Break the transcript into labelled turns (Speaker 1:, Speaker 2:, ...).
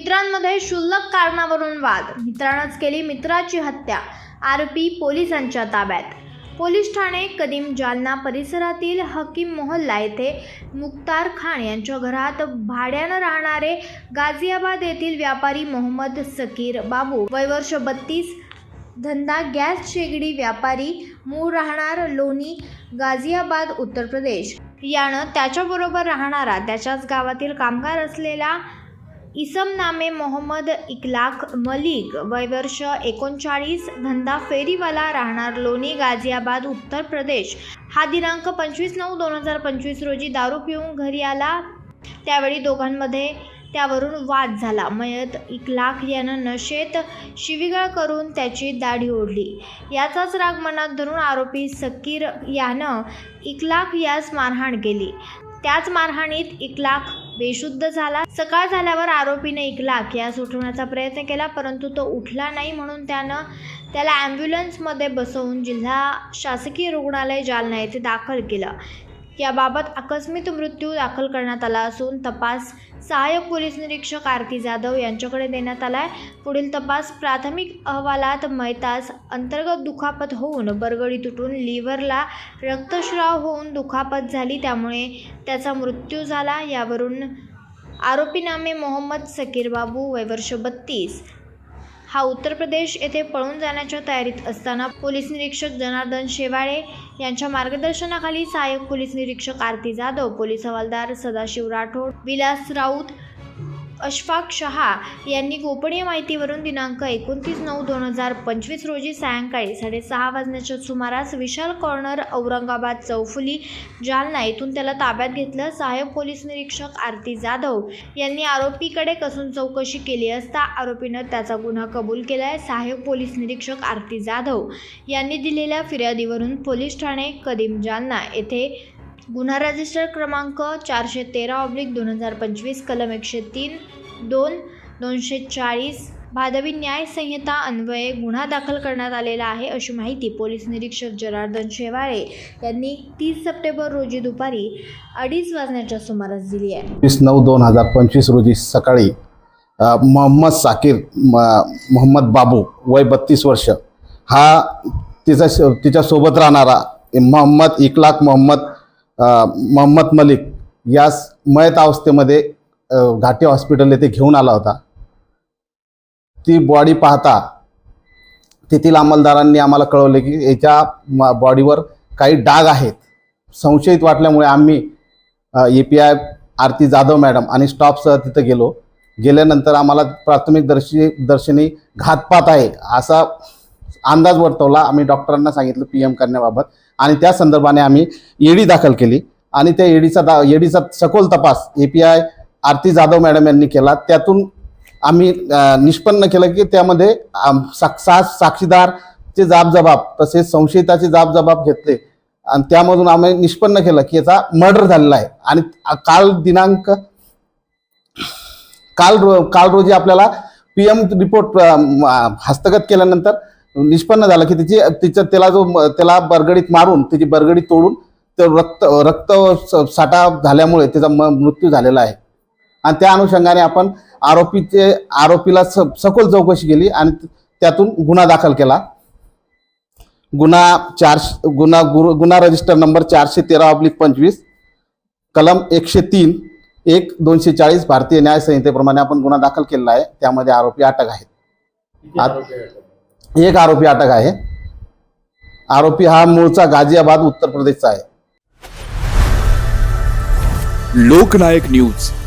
Speaker 1: मित्रांमध्ये क्षुल्लक कारणावरून वाद. मित्रानंच केली मित्राची हत्या आरोपी पोलिसांच्या ताब्यात. पोलीस ठाणे कदीम जालना परिसरातील हकीम मोहल्ला येथे मुक्तार खान यांच्या घरात भाड्यानं राहणारे गाझियाबाद येथील व्यापारी मोहम्मद सकीर बाबू वय वर्ष बत्तीस धंदा गॅस शेगडी व्यापारी मूळ राहणार लोणी गाझियाबाद उत्तर प्रदेश. यानं त्याच्याबरोबर राहणारा त्याच्याच गावातील कामगार असलेला इसम नामे मोहम्मद इकलाक मलिक वय वर्ष एकोणचाळीस धंदा फेरीवाला राहणार लोणी गाझियाबाद उत्तर प्रदेश. हा दिनांक पंचवीस नऊ दोन हजार पंचवीस रोजी दारू पिऊन घरी आला. त्यावेळी दोघांमध्ये त्यावरून वाद झाला. मयत इकलाख यानं नशेत शिविगाळ करून त्याची दाढी ओढली. याचाच राग मनात धरून आरोपी सकीर यानं इकलाख यास मारहाण केली. त्याच मारहाणीत इकलाख बेशुद्ध झाला. सकाळ झाल्यावर आरोपीने इकलाख यास उठवण्याचा प्रयत्न केला परंतु तो उठला नाही म्हणून त्यानं त्याला ॲम्ब्युलन्समध्ये बसवून जिल्हा शासकीय रुग्णालय जालना येथे दाखल केलं. याबाबत आकस्मिक मृत्यू दाखल करण्यात आला असून तपास सहाय्यक पोलीस निरीक्षक आरती जाधव यांच्याकडे देण्यात आला आहे पुढील तपास प्राथमिक अहवालात मैतास अंतर्गत दुखापत होऊन बरगडी तुटून लिव्हरला रक्तस्राव होऊन दुखापत झाली. त्यामुळे त्याचा मृत्यू झाला. यावरून आरोपीनामे मोहम्मद सकीर बाबू वय वर्ष बत्तीस हा उत्तर प्रदेश येथे पळून जाण्याच्या तयारीत असताना पोलीस निरीक्षक जनार्दन शेवाळे यांच्या मार्गदर्शनाखाली सहाय्यक पोलीस निरीक्षक आरती जाधव पोलीस हवालदार सदाशिव राठोड विलास राऊत अशफाक शहा यांनी गोपनीय माहितीवरून दिनांक एकोणतीस नऊ दोन हजार पंचवीस रोजी सायंकाळी साडेसहा वाजण्याच्या सुमारास विशाल कॉर्नर औरंगाबाद चौफुली जालना येथून त्याला ताब्यात घेतलं. सहाय्यक पोलीस निरीक्षक आरती जाधव यांनी आरोपीकडे कसून चौकशी केली असता आरोपीनं त्याचा गुन्हा कबूल केला आहे सहाय्यक पोलीस निरीक्षक आरती जाधव यांनी दिलेल्या फिर्यादीवरून पोलीस ठाणे कदीम जालना येथे गुन्हा रजिस्टर क्रमांक चारशे तेरा ऑब्लिक दोन हजार पंचवीस कलम एकशे तीन दोन दोनशे चाळीस. भादवी न्याय संहिता अन्वये गुन्हा दाखल करण्यात आलेला आहे अशी माहिती पोलीस निरीक्षक जनार्दन शेवाळे यांनी तीस सप्टेंबर रोजी दुपारी अडीच वाजण्याच्या सुमारास दिली आहे.
Speaker 2: वीस नऊ दोन हजार पंचवीस रोजी सकाळी अ, मोहम्मद साकीर म- मोहम्मद बाबू वय बत्तीस वर्ष हा तिचा तिच्यासोबत राहणारा मोहम्मद इकलाक मोहम्मद अ, मोहम्मद मलिक यास मयत अवस्थेमध्ये घाटी हॉस्पिटल येथे घेऊन आला होता. ती बॉडी पाहता तेथील अंमलदारांनी आम्हाला कळवले की याच्या म- बॉडीवर काही डाग आहेत. संशयित वाटल्यामुळे आम्ही A P I Aarti Jadhav madam आणि स्टॉफसह तिथं गेलो. गेल्यानंतर आम्हाला प्राथमिक दर्शी दर्शनी घातपात आहे असा अंदाज वर्तवला. आम्ही डॉक्टरांना सांगितलं पी एम करण्याबाबत आणि त्या संदर्भाने आम्ही ईडी दाखल केली आणि त्या ईडीचा दा ईडीचा सखोल तपास A P I Aarti Jadhav madam यांनी केला. त्यातून आम्ही निष्पन्न केलं की त्यामध्ये आम- साक सा साक्षीदारचे जाबजबाब तसेच संशयिताचे जाबजबाब घेतले. आणि त्यामधून आम्ही निष्पन्न केलं की याचा मर्डर झालेला आहे. आणि काल दिनांक काल रो काल रोजी आपल्याला पी एम रिपोर्ट हस्तगत केल्यानंतर निष्पन्न झालं की तिची तिचं त्याला जो म- त्याला बरगडीत मारून तिची बरगडी तोडून ते रक्त रक्त स- साठा झाल्यामुळे त्याचा म मृत्यू झालेला आहे. आणि त्या अनुषंगाने आपण आरोपीचे आरोपीला स सखोल चौकशी केली आणि त्यातून गुन्हा दाखल केला. गुन्हा चार गुन्हा गुरु गुन्हा रजिस्टर नंबर चारशे तेरा ऑब्लिक पंचवीस कलम एकशे तीन एक दोनशे चाळीस भारतीय न्याय संहितेप्रमाणे आपण गुन्हा दाखल केलेला आहे. त्यामध्ये आरोपी अटक आहेत आत- एक आरोपी अटक आहे. आरोपी हा मूळचा गाझियाबाद उत्तर प्रदेशचा आहे.
Speaker 3: लोकनायक न्यूज.